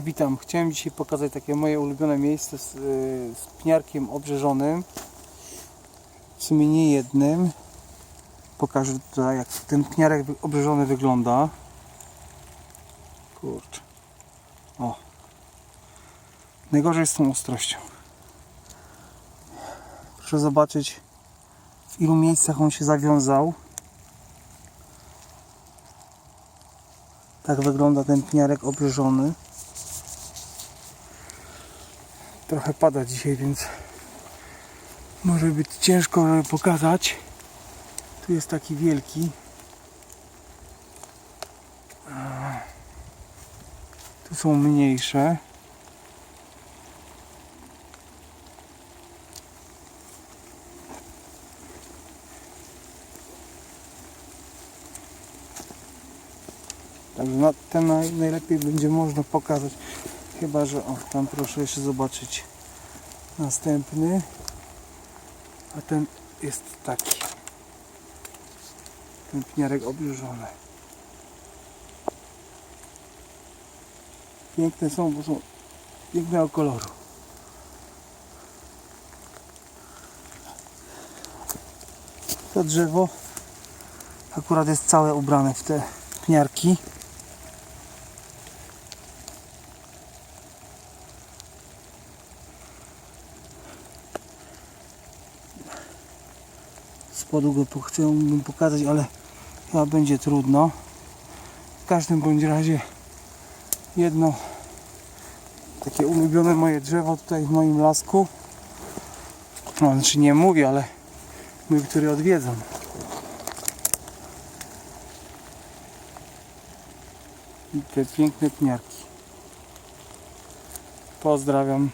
Witam. Chciałem dzisiaj pokazać takie moje ulubione miejsce z, y, z pniarkiem obrzeżonym. W sumie nie jednym. Pokażę tutaj jak ten pniarek obrzeżony wygląda. Kurczę. O. Najgorzej z tą ostrością. Proszę zobaczyć w ilu miejscach on się zawiązał. Tak wygląda ten pniarek obrzeżony. Trochę pada dzisiaj, więc może być ciężko pokazać. Tu jest taki wielki. Tu są mniejsze. Także na ten naj, najlepiej będzie można pokazać. Chyba, że o, tam proszę jeszcze zobaczyć następny. A ten jest taki. Ten pniarek obrzużony. Piękne są, bo są pięknego koloru. To drzewo akurat jest całe ubrane w te pniarki. Spodu go chciałbym pokazać, ale chyba będzie trudno. W każdym bądź razie jedno takie ulubione moje drzewo tutaj w moim lasku. No, znaczy nie mówię, ale mój, który odwiedzam. I te piękne pniarki. Pozdrawiam.